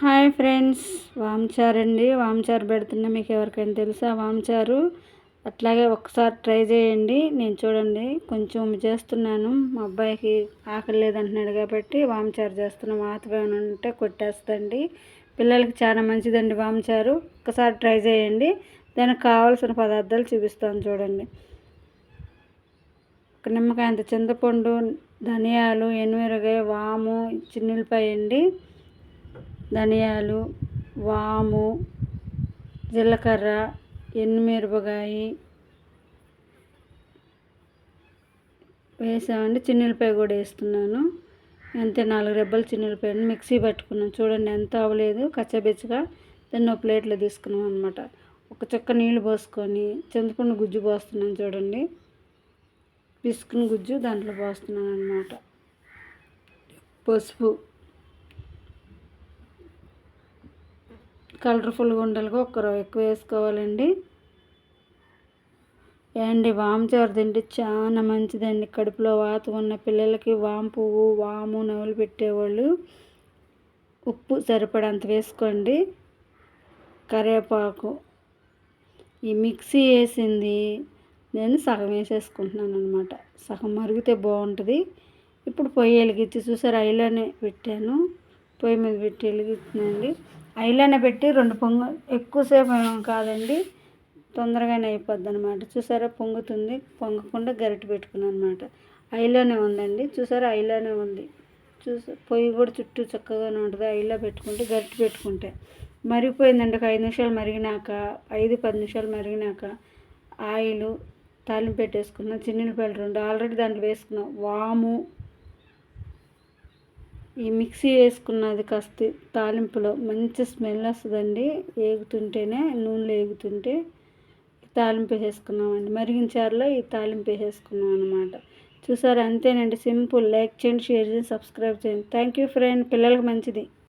Hi friends వామ్చార్ అండి. వామ్చార్ పెడుతున్నా మీకు ఎవరికైనా తెలుసా? వామ్చారు అట్లాగే ఒకసారి ట్రై చేయండి. నేను చూడండి. కొంచెం చేస్తున్నాను. మా అబ్బాయికి ఆకలి లేదంటున్నాడు కాబట్టి వామ్చారు చేస్తున్నాం ఆతపేమైనా ఉంటే కొట్టేస్తండి పిల్లలకి చాలా మంచిదండి వామ్చారు ఒకసారి ట్రై చేయండి. దానికి కావాల్సిన పదార్థాలు చూపిస్తాను చూడండి. ఒక నిమ్మకాయ అంత చింతపండు ధనియాలు ఎనిమిరగాయ వాము చిన్నులపాయ అండి ధనియాలు వాము జీలకర్ర ఎన్నిమిరపకాయ వేసామండి. చిన్నులపాయ కూడా వేస్తున్నాను. అంతే నాలుగు రెబ్బలు చిన్నులపాయ మిక్సీ పెట్టుకున్నాను చూడండి ఎంత అవ్వలేదు. కచ్చబెచ్చగా దాన్ని ఒక ప్లేట్లో తీసుకున్నాం అనమాట ఒక చుక్క నీళ్ళు పోసుకొని చింతపండు గుజ్జు పోస్తున్నాను చూడండి. పిసుకుని గుజ్జు దాంట్లో పోస్తున్నాను అనమాట పసుపు. కలర్ఫుల్గా ఉండాలిగా ఒక ఎక్కువ వేసుకోవాలండి. అండి వామచారు తింటే చాలా మంచిదండి. కడుపులో వాత ఉన్న పిల్లలకి వాము పువ్వు వాము నవ్వులు పెట్టేవాళ్ళు ఉప్పు సరిపడంత వేసుకోండి. కరివేపాకు. ఈ మిక్సీ వేసింది. నేను సగం వేసేసుకుంటున్నాను అనమాట సగం మరిగితే బాగుంటుంది. ఇప్పుడు పొయ్యి వెలిగించి చూసారు ఐలోనే పెట్టాను. పొయ్యి మీద పెట్టి వెలిగిస్తున్నాండి ఐలోనే పెట్టి రెండు పొంగ ఎక్కువసేపు కాదండి తొందరగానే అయిపోద్ది అనమాట చూసారా పొంగుతుంది పొంగకుండా గరిటె పెట్టుకున్నాను అనమాట ఐలోనే ఉందండి చూసారా ఐలోనే ఉంది. చూసా పొయ్యి కూడా చుట్టూ చక్కగానే ఉంటుంది ఐలో పెట్టుకుంటే గరిటె పెట్టుకుంటే. మరిగిపోయిందండి ఒక ఐదు నిమిషాలు మరిగినాక ఐదు పది నిమిషాలు మరిగినాక ఆయిల్ తాలింపు పెట్టేసుకున్నాం చిన్నులపాయలు రెండు ఆల్రెడీ దాంట్లో వేసుకున్నాం. వాము ఈ మిక్సీ వేసుకున్నది కాస్త తాలింపులో మంచి స్మెల్ వస్తుందండి. ఏగుతుంటేనే నూనెలో ఏగుతుంటే తాలింపు వేసేసుకున్నామండి. మరిగిన చారులో ఈ తాలింపు వేసేసుకున్నాం అనమాట చూసారా? అంతేనండి. సింపుల్. లైక్ చేయండి షేర్ చేయండి సబ్స్క్రైబ్ చేయండి. Thank you friend. పిల్లలకి మంచిది.